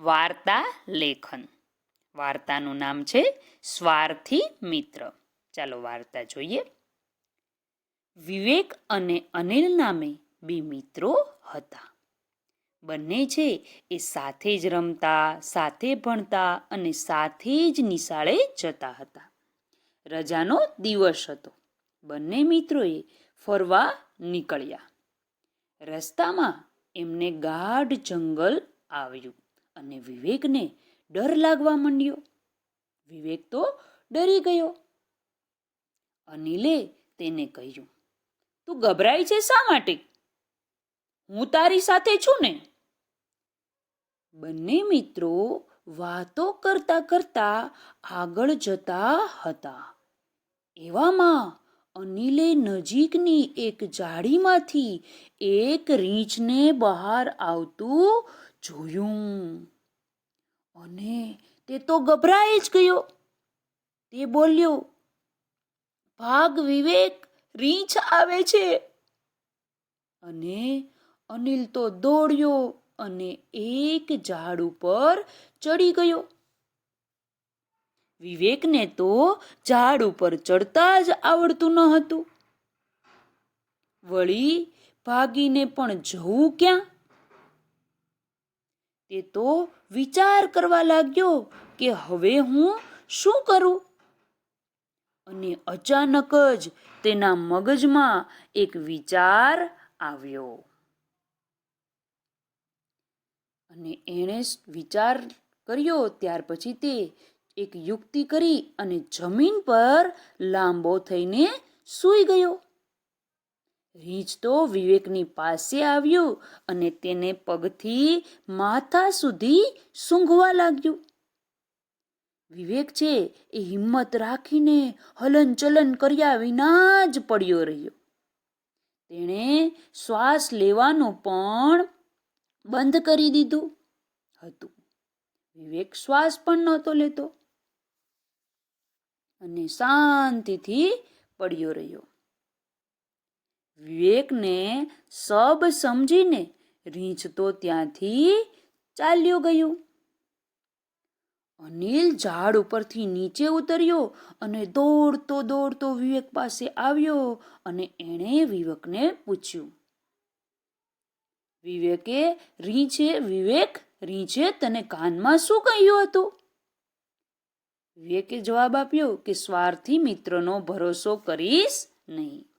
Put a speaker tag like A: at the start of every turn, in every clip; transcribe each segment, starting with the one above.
A: વાર્તા લેખન. વાર્તાનું નામ છે સ્વાર્થી મિત્ર. ચાલો વાર્તા જોઈએ. વિવેક અને અનિલ નામે બે મિત્રો હતા. બંને છે એ સાથે જ રમતા, સાથે ભણતા અને સાથે જ નિશાળે જતા હતા. રજાનો દિવસ હતો. બંને મિત્રોએ ફરવા નીકળ્યા. રસ્તામાં એમને ગાઢ જંગલ આવ્યું. અને વિવેકને ડર લાગવા માંડ્યો. વિવેક તો ડરી ગયો. અનિલે તેને કહ્યું, તું ગભરાય છે શા માટે? હું તારી સાથે છું ને. બંને મિત્રો વાતો કરતા કરતા આગળ જતા હતા. એવામાં અનિલે નજીકની એક જાળીમાંથી એક રીંછને બહાર આવતું જોયું. અને તે તો ગભરાઈ જ ગયો. તે બોલ્યો, ભાગ વિવેક, રીંછ આવે છે. અને અનિલ તો દોડ્યો અને એક ઝાડ ઉપર ચડી ગયો. વિવેકને તો ઝાડ ઉપર ચડતા જ આવડતું ન હતું. વળી ભાગીને પણ જવું ક્યાં? તે તો વિચાર કરવા લાગ્યો કે હવે હું શું કરું? અને અચાનક જ તેના મગજમાં એક વિચાર આવ્યો. અને એણે વિચાર કર્યો ત્યાર પછી તે એક યુક્તિ કરી અને જમીન પર લાંબો થઈને સૂઈ ગયો. રીંછ તો વિવેકની પાસે આવ્યું અને તેને પગથી માથા સુધી સૂંઘવા લાગ્યું. વિવેક છે એ હિંમત રાખીને હલનચલન કર્યા વિના જ પડ્યો રહ્યો. તેણે શ્વાસ લેવાનું પણ બંધ કરી દીધું હતું. વિવેક શ્વાસ પણ નહોતો લેતો અને શાંતિથી પડ્યો રહ્યો. વિવેકને સબ સમજીને રીંછ તો ત્યાંથી ચાલ્યો ગયો. અનિલ ઝાડ ઉપરથી નીચે ઉતર્યો અને દોડતો દોડતો વિવેક પાસે આવ્યો અને એણે વિવેકને પૂછ્યું, વિવેકે રીંછે, વિવેક, રીંછે તને કાનમાં શું કહ્યું હતું? વિવેકે જવાબ આપ્યો કે સ્વાર્થી મિત્રનો ભરોસો કરીશ નહીં.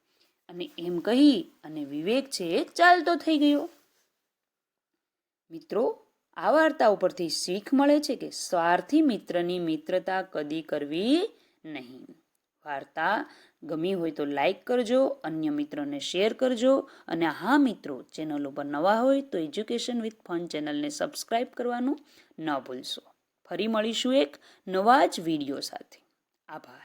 A: અને એમ કહી અને વિવેક છે ચાલતો થઈ ગયો. મિત્રો, આ વાર્તા ઉપરથી શીખ મળે છે કે સ્વાર્થી મિત્રની મિત્રતા કદી કરવી નહીં. વાર્તા ગમી હોય તો લાઈક કરજો, અન્ય મિત્રોને શેર કરજો અને હા મિત્રો, ચેનલ ઉપર નવા હોય તો એજ્યુકેશન વિથ ફન ચેનલને સબસ્ક્રાઈબ કરવાનું ન ભૂલશો. ફરી મળીશું એક નવા જ વીડિયો સાથે. આભાર.